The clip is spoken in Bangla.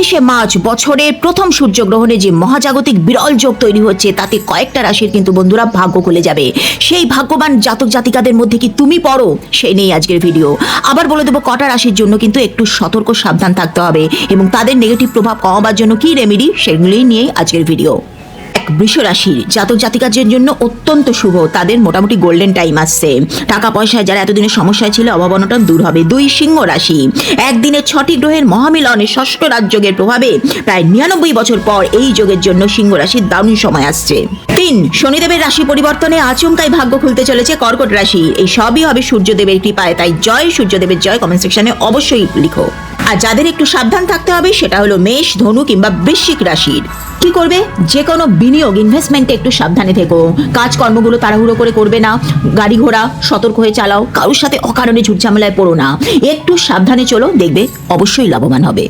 উনত্রিশে মার্চ বছরের প্রথম সূর্যগ্রহণে যে মহাজাগতিক বিরল যোগ তৈরি হচ্ছে, তাতে কয়েকটা রাশির কিন্তু বন্ধুরা ভাগ্য খুলে যাবে। সেই ভাগ্যবান জাতক জাতিকাদের মধ্যে কি তুমি পড়ো? সেই নেই আজকের ভিডিও। আবার বলে দেবো, কটা রাশির জন্য কিন্তু একটু সতর্ক সাবধান থাকতে হবে এবং তাদের নেগেটিভ প্রভাব কমাবার জন্য কি রেমেডি সেগুলি নিয়েই আজকের ভিডিও। এক বৃষ রাশির জাতক জাতিকাদের জন্য অত্যন্ত শুভ। তাদের মোটামুটি গোল্ডেন টাইম আসছে। টাকা পয়সায় যারা এতদিনের সমস্যায় ছিল অভাব দূর হবে। দুই সিংহ রাশি। একদিনে ছটি গ্রহের মহামিলনে ষষ্ঠ রাজযোগের প্রভাবে প্রায় নিরানব্বই বছর পর এই যোগের জন্য সিংহ রাশির দারুণ সময় আসছে। তিন, শনিদেবের রাশি পরিবর্তনে আচমকাই ভাগ্য খুলতে চলেছে কর্কট রাশি। এই সবই হবে সূর্যদেবের কৃপায়। তাই জয়, সূর্যদেবের জয় কমেন্ট সেকশনে অবশ্যই লিখো। আর যাদের একটু সাবধান থাকতে হবে, সেটা হলো মেষ, ধনু কিংবা বৃশ্চিক রাশির। কি করবে? যে কোনো বিনিয়োগ ইনভেস্টমেন্টে একটু সাবধানে থেকো। কাজকর্মগুলো তাড়াহুড়ো করে করবে না। গাড়ি ঘোড়া সতর্ক হয়ে চালাও। কারোর সাথে অকারণে ঝুট ঝামেলায় পড়ো না। একটু সাবধানে চলো, দেখবে অবশ্যই লাভবান হবে।